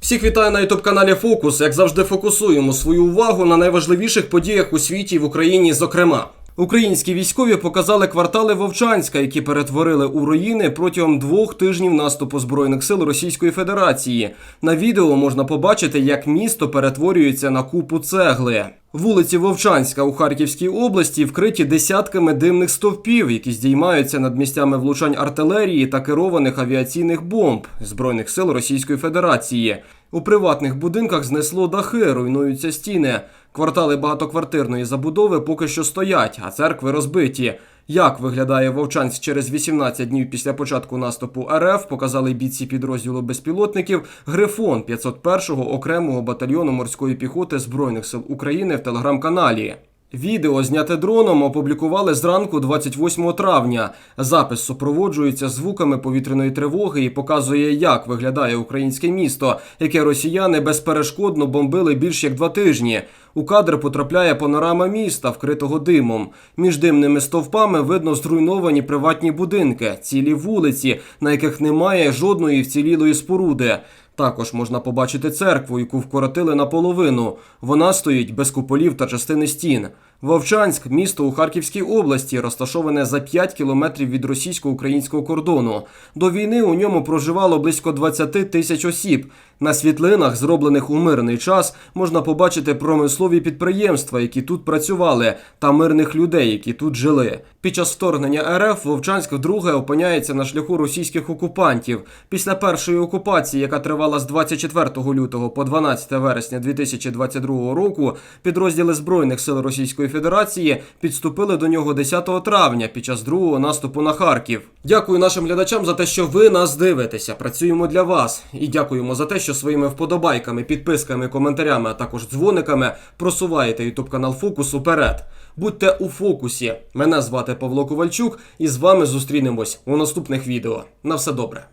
Всіх вітаю на ютуб каналі Фокус. Як завжди, фокусуємо свою увагу на найважливіших подіях у світі і в Україні, зокрема. Українські військові показали квартали Вовчанська, які перетворили у руїни протягом двох тижнів наступу збройних сил Російської Федерації. На відео можна побачити, як місто перетворюється на купу цегли. Вулиці Вовчанська у Харківській області вкриті десятками димних стовпів, які здіймаються над місцями влучань артилерії та керованих авіаційних бомб збройних сил Російської Федерації. У приватних будинках знесло дахи, руйнуються стіни. Квартали багатоквартирної забудови поки що стоять, а церкви розбиті. Як виглядає Вовчанськ через 18 днів після початку наступу РФ, показали бійці підрозділу безпілотників Грифон 501-го окремого батальйону морської піхоти Збройних сил України в телеграм-каналі. Відео, зняте дроном, опублікували зранку 28 травня. Запис супроводжується звуками повітряної тривоги і показує, як виглядає українське місто, яке росіяни безперешкодно бомбили більш як два тижні. У кадр потрапляє панорама міста, вкритого димом. Між димними стовпами видно зруйновані приватні будинки, цілі вулиці, на яких немає жодної вцілілої споруди. Також можна побачити церкву, яку вкоротили наполовину. Вона стоїть без куполів та частини стін. Вовчанськ місто у Харківській області, розташоване за 5 кілометрів від російсько-українського кордону. До війни у ньому проживало близько 20 тисяч осіб. На світлинах, зроблених у мирний час, можна побачити промислові підприємства, які тут працювали, та мирних людей, які тут жили. Під час вторгнення РФ Вовчанськ вдруге опиняється на шляху російських окупантів. Після першої окупації, яка тривала з 24 лютого по 12 вересня 2022 року, підрозділи збройних сил Російської Федерації підступили до нього 10 травня під час другого наступу на Харків. Дякую нашим глядачам за те, що ви нас дивитеся. Працюємо для вас і дякуємо за те, що своїми вподобайками, підписками, коментарями, а також дзвониками просуваєте YouTube канал Фокус уперед. Будьте у фокусі. Мене звати Павло Ковальчук, і з вами зустрінемось у наступних відео. На все добре.